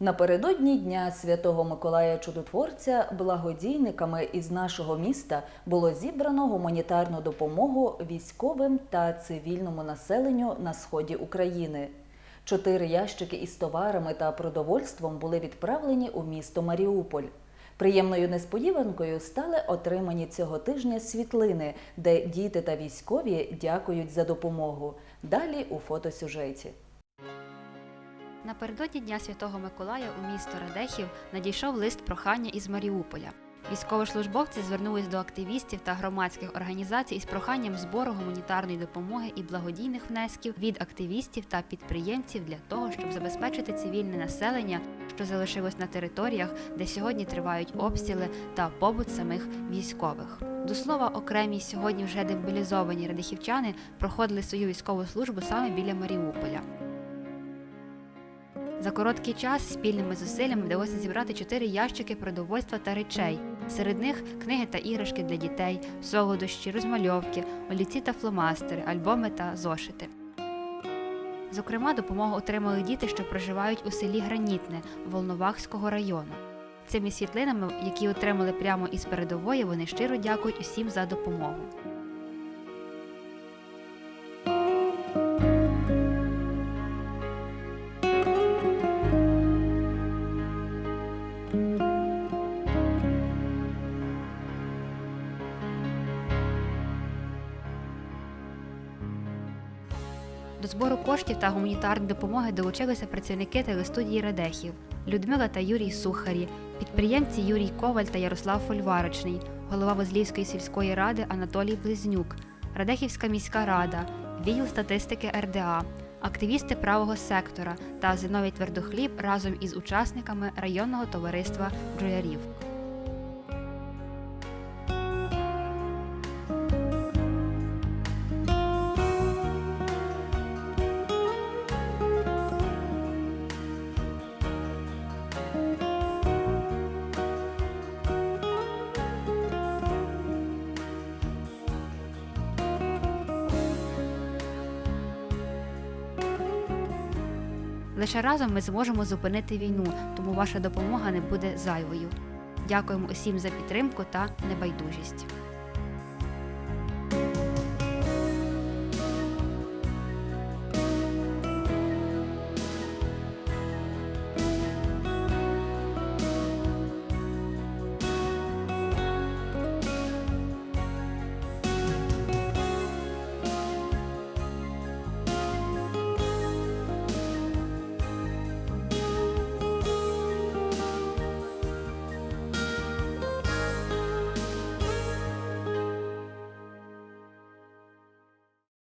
Напередодні Дня Святого Миколая Чудотворця благодійниками із нашого міста було зібрано гуманітарну допомогу військовим та цивільному населенню на сході України. Чотири ящики із товарами та продовольством були відправлені у місто Маріуполь. Приємною несподіванкою стали отримані цього тижня світлини, де діти та військові дякують за допомогу. Далі у фотосюжеті. Напередодні Дня Святого Миколая у місто Радехів надійшов лист прохання із Маріуполя. Військовослужбовці звернулись до активістів та громадських організацій із проханням збору гуманітарної допомоги і благодійних внесків від активістів та підприємців для того, щоб забезпечити цивільне населення, що залишилось на територіях, де сьогодні тривають обстріли та побут самих військових. До слова, окремі сьогодні вже демобілізовані радихівчани проходили свою військову службу саме біля Маріуполя. За короткий час спільними зусиллями вдалося зібрати чотири ящики продовольства та речей. Серед них книги та іграшки для дітей, солодощі, розмальовки, олівці та фломастери, альбоми та зошити. Зокрема, допомогу отримали діти, що проживають у селі Гранітне Волновахського району. Цими світлинами, які отримали прямо із передової, вони щиро дякують усім за допомогу. До збору коштів та гуманітарної допомоги долучилися працівники телестудії Радехів Людмила та Юрій Сухарі, підприємці Юрій Коваль та Ярослав Фольварочний, голова Возлівської сільської ради Анатолій Близнюк, Радехівська міська рада, відділ статистики РДА, активісти правого сектора та Зиновій Твердохліб разом із учасниками районного товариства бджолярів. Лише разом ми зможемо зупинити війну, тому ваша допомога не буде зайвою. Дякуємо усім за підтримку та небайдужість.